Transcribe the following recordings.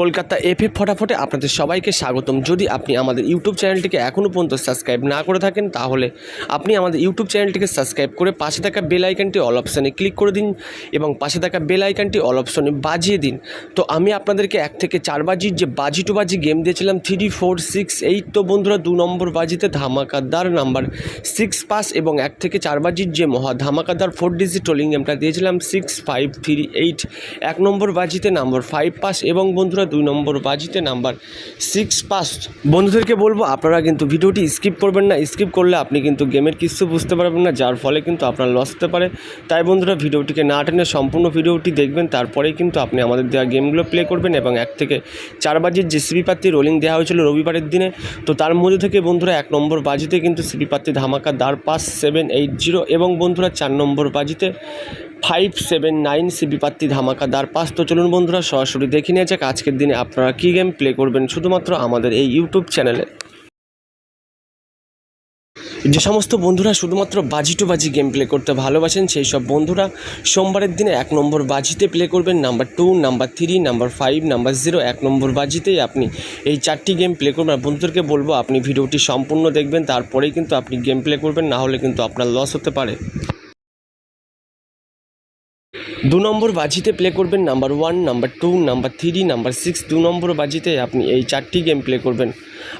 Kolkata F F ফটাফটে আপনাদের সবাইকে স্বাগতম। যদি আপনি আমাদের ইউটিউব চ্যানেলটিকে এখনও পর্যন্ত সাবস্ক্রাইব না করে থাকেন, তাহলে আপনি আমাদের ইউটিউব চ্যানেলটিকে সাবস্ক্রাইব করে পাশে থাকা বেল আইকনটি অল অপশানে ক্লিক করে দিন এবং পাশে থাকা বেল আইকনটি অল অপশানে বাজিয়ে দিন। তো আমি আপনাদেরকে এক থেকে চার বাজির যে বাজি টু বাজি গেম দিয়েছিলাম, থ্রি ফোর, সিক্স, এইট, তো বন্ধুরা দু নম্বর বাজিতে ধামাকাদার নাম্বার সিক্স পাস এবং এক থেকে চার বাজির যে মহা ধামাকাদার ফোর ডিজিট টোলিং গেমটা দিয়েছিলাম, সিক্স, ফাইভ, থ্রি, এইট। এক নম্বর বাজিতে নাম্বার ফাইভ পাস এবং বন্ধুরা দুই নম্বর বাজিতে নাম্বার সিক্স পাস বন্ধুদেরকে বলব, আপনারা কিন্তু ভিডিওটি স্কিপ করবেন না। স্কিপ করলে আপনি কিন্তু গেমের কিছু বুঝতে পারবেন না, যার ফলে কিন্তু আপনার লস হতে পারে। তাই বন্ধুরা, ভিডিওটিকে না টেনে সম্পূর্ণ ভিডিওটি দেখবেন, তারপরেই কিন্তু আপনি আমাদের দেওয়া গেমগুলো প্লে করবেন এবং এক থেকে চার বাজির যে সিবি রোলিং দেওয়া হয়েছিল রবিবারের দিনে, তো তার মধ্যে থেকে বন্ধুরা এক নম্বর বাজিতে কিন্তু সিবি ধামাকা দার পাস সেভেন, এইট, জিরো এবং বন্ধুরা চার নম্বর বাজিতে ফাইভ সেভেন নাইন সিবি পাত্তি ধামাকা দার পাস। তো চলুন বন্ধুরা, সরাসরি দেখে নিয়ে যাক আজকের দিনে আপনারা কী গেম প্লে করবেন। শুধুমাত্র আমাদের এই ইউটিউব চ্যানেলে যে সমস্ত বন্ধুরা শুধুমাত্র বাজি টু বাজি গেম প্লে করতে ভালোবাসেন, সেই সব বন্ধুরা সোমবারের দিনে এক নম্বর বাজিতে প্লে করবেন। Number two number three number five number zero এক নম্বর বাজিতেই আপনি এই চারটি গেম প্লে করবেন। আর বন্ধুদেরকে বলব, আপনি ভিডিওটি সম্পূর্ণ দেখবেন, তারপরেই কিন্তু আপনি গেম প্লে করবেন, না হলে কিন্তু আপনার লস হতে পারে। দু নম্বর বাজিতে প্লে করবেন number one number two number three number six দু নম্বর বাজিতে আপনি এই চারটি গেম প্লে করবেন।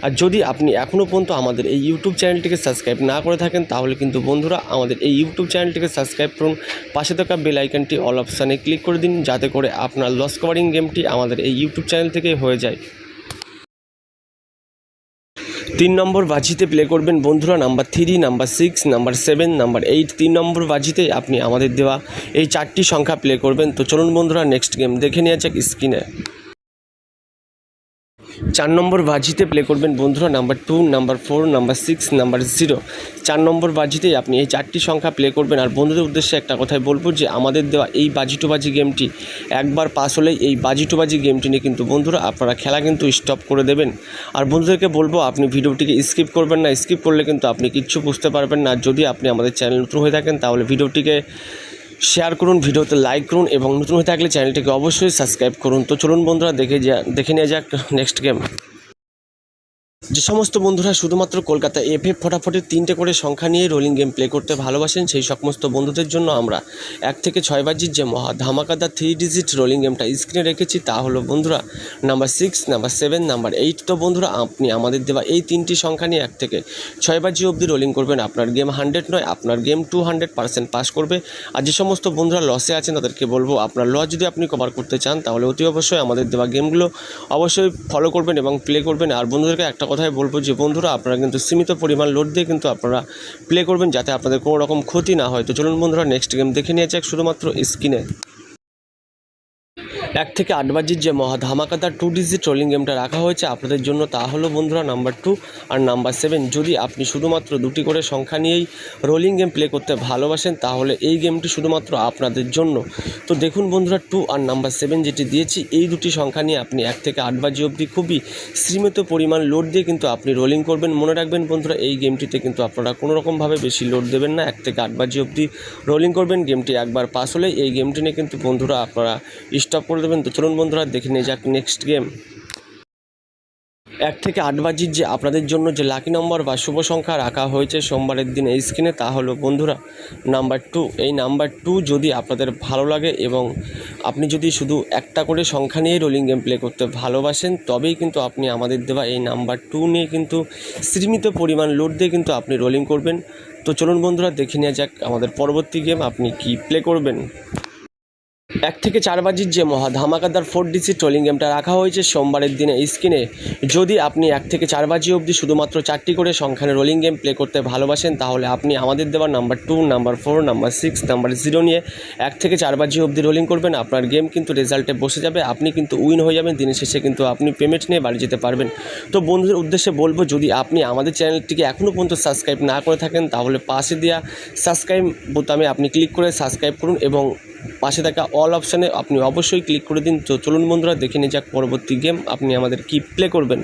আর যদি আপনি এখনও পর্যন্ত আমাদের এই ইউটিউব চ্যানেলটিকে সাবস্ক্রাইব না করে থাকেন, তাহলে কিন্তু বন্ধুরা আমাদের এই ইউটিউব চ্যানেলটিকে সাবস্ক্রাইব করুন। পাশে থাকা বেল অল অপশানে ক্লিক করে দিন, যাতে করে আপনার লস কভারিং গেমটি আমাদের এই ইউটিউব চ্যানেল থেকে হয়ে যায়। তিন নম্বর বাজিতে প্লে করবেন বন্ধুরা number three number six number seven number eight তিন নম্বর বাজিতে আপনি আমাদের দেওয়া এই চারটি সংখ্যা প্লে করবেন। তো চলুন বন্ধুরা নেক্সট গেম দেখে নেওয়া যাক স্ক্রিনে চার নম্বর বাজিতে প্লে করবেন বন্ধুরা number two number four number six number zero চার নম্বর বাজিতেই আপনি এই চারটি সংখ্যা প্লে করবেন। আর বন্ধুদের উদ্দেশ্যে একটা কথাই বলব যে, আমাদের দেওয়া এই বাজি গেমটি একবার পাস হলেই এই বাজি গেমটি নিয়ে কিন্তু বন্ধুরা আপনারা খেলা কিন্তু স্টপ করে দেবেন। আর বন্ধুদেরকে বলব, আপনি ভিডিওটিকে স্কিপ করবেন না। স্কিপ করলে কিন্তু আপনি কিচ্ছু বুঝতে পারবেন না। যদি আপনি আমাদের চ্যানেল নতুন হয়ে থাকেন, তাহলে ভিডিওটিকে শেয়ার করুন, ভিডিওতে লাইক করুন এবং নতুন হয়ে থাকলে চ্যানেলটিকে অবশ্যই সাবস্ক্রাইব করুন। তো চলুন বন্ধুরা, দেখে যা দেখে নেওয়া যাক নেক্সট গেম যে সমস্ত বন্ধুরা শুধুমাত্র কলকাতা এফ এফ ফটাফটের তিনটে করে সংখ্যা নিয়ে রোলিং গেম প্লে করতে ভালোবাসেন, সেই সমস্ত বন্ধুদের জন্য আমরা এক থেকে ছয় বাজির যে মহা ধামাকাদার থ্রি ডিজিট রোলিং গেমটা স্ক্রিনে রেখেছি, তা হলো বন্ধুরা number six number seven number eight তো বন্ধুরা আপনি আমাদের দেওয়া এই তিনটি সংখ্যা নিয়ে এক থেকে ছয় বাজি অবধি রোলিং করবেন। আপনার গেম হান্ড্রেড নয়, আপনার game two hundred percent pass করবে। আর যে সমস্ত বন্ধুরা লসে আছেন, তাদেরকে বলব, আপনার লস যদি আপনি কভার করতে চান, তাহলে অতি অবশ্যই আমাদের দেওয়া গেমগুলো অবশ্যই ফলো করবেন এবং প্লে করবেন। আর বন্ধুদেরকে একটা কথাই বলব যে বন্ধুরা, আপনারা কিন্তু সীমিত পরিমাণ লোড দিয়ে কিন্তু আপনারা প্লে করবেন যাতে আপনাদের কোনো রকম ক্ষতি না হয়। তো চলুন বন্ধুরা নেক্সট গেম দেখে নিয়ে যাক। শুধুমাত্র স্ক্রিনে এক থেকে আট বাজির যে মহা ধামাকাদার টু ডিজি ট্রোলিং গেমটা রাখা হয়েছে আপনাদের জন্য, তা হলো বন্ধুরা নাম্বার টু আর নাম্বার সেভেন যদি আপনি শুধুমাত্র দুটি করে সংখ্যা নিয়েই রোলিং গেম প্লে করতে ভালোবাসেন, তাহলে এই গেমটি শুধুমাত্র আপনাদের জন্য। তো দেখুন বন্ধুরা টু আর নাম্বার সেভেন যেটি দিয়েছি, এই দুটি সংখ্যা নিয়ে আপনি এক থেকে আট বাজি অবধি খুবই সীমিত পরিমাণ লোড দিয়ে কিন্তু আপনি রোলিং করবেন। মনে রাখবেন বন্ধুরা, এই গেমটিতে কিন্তু আপনারা কোনো রকমভাবে বেশি লোড দেবেন না, এক থেকে আট বাজি অবধি রোলিং করবেন। গেমটি একবার পাস হলে এই গেমটি নিয়ে কিন্তু বন্ধুরা আপনারা স্টপ করে দেবেন? তো চলুন বন্ধুরা, দেখে নিয়ে যাক নেক্সট গেম এক থেকে আট বাজির যে আপনাদের জন্য যে লাকি নম্বর বা শুভ সংখ্যা রাখা হয়েছে সোমবারের দিন এই স্ক্রিনে তা হলো বন্ধুরা নাম্বার টু এই নাম্বার টু যদি আপনাদের ভালো লাগে এবং আপনি যদি শুধু একটা করে সংখ্যা নিয়ে রোলিং গেম প্লে করতে ভালোবাসেন, তবেই কিন্তু আপনি আমাদের দেওয়া এই নাম্বার টু নিয়ে কিন্তু সীমিত পরিমাণ লোড দিয়ে কিন্তু আপনি রোলিং করবেন। তো চলুন বন্ধুরা, দেখে নেওয়া যাক আমাদের পরবর্তী গেম আপনি কি প্লে করবেন। এক থেকে চার বাজির যে মহা ধামাকাদার ফোর ডিসি ট্রোলিং গেমটা রাখা হয়েছে সোমবারের দিনে স্ক্রিনে। যদি আপনি এক থেকে চার বাজি অবধি শুধুমাত্র চারটি করে সংখ্যানে রোলিং গেম প্লে করতে ভালোবাসেন, তাহলে আপনি আমাদের দেওয়া number two number four number six number zero নিয়ে এক থেকে চার বাজি অবধি রোলিং করবেন। আপনার গেম কিন্তু রেজাল্টে বসে যাবে, আপনি কিন্তু উইন হয়ে যাবেন, দিনের শেষে কিন্তু আপনি পেমেন্ট নিয়ে বাড়ি যেতে পারবেন। তো বন্ধুদের উদ্দেশ্যে বলব, যদি আপনি আমাদের চ্যানেলটিকে এখনও পর্যন্ত সাবস্ক্রাইব না করে থাকেন, তাহলে পাশে দেওয়া সাবস্ক্রাইব বোতামে আপনি ক্লিক করে সাবস্ক্রাইব করুন এবং পাশে থাকা অল অপশানে আপনি অবশ্যই ক্লিক করে দিন। তো চলুন বন্ধুরা, দেখে নিয়ে যাক পরবর্তী গেম আপনি আমাদের কি প্লে করবেন।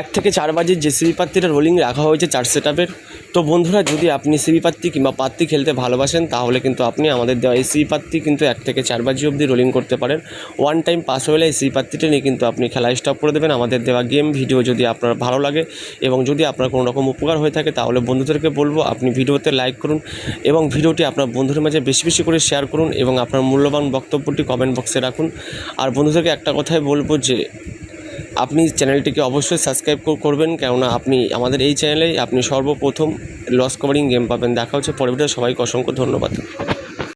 এক থেকে চার বাজির যে সিবি পাত্তিটা রোলিং রাখা হয়েছে চার সেটআপের তো বন্ধুরা যদি আপনি সিবি পাত্তি কিংবা পাত্তি খেলতে ভালোবাসেন, তাহলে কিন্তু আপনি আমাদের দেওয়া এই সিবি পাত্তি কিন্তু এক থেকে চার বাজি অবধি রোলিং করতে পারেন। ওয়ান টাইম পাস হলে এই সিবি পাত্তিটা নিয়ে কিন্তু আপনি খেলা স্টপ করে দেবেন। আমাদের দেওয়া গেম ভিডিও যদি আপনার ভালো লাগে এবং যদি আপনার কোনো রকম উপকার হয়ে থাকে, তাহলে বন্ধুদেরকে বলব আপনি ভিডিওতে লাইক করুন এবং ভিডিওটি আপনার বন্ধুদের মাঝে বেশি বেশি করে শেয়ার করুন এবং আপনার মূল্যবান বক্তব্যটি কমেন্ট বক্সে রাখুন। আর বন্ধুদেরকে একটা কথাই বলব যে আপনি চ্যানেলটিকে অবশ্যই সাবস্ক্রাইব করবেন, কেননা আপনি আমাদের এই চ্যানেলেই আপনি সর্বপ্রথম লস কভারিং গেম পাবেন। দেখা হচ্ছে পরবর্তীতে। সবাইকে অসংখ্য ধন্যবাদ।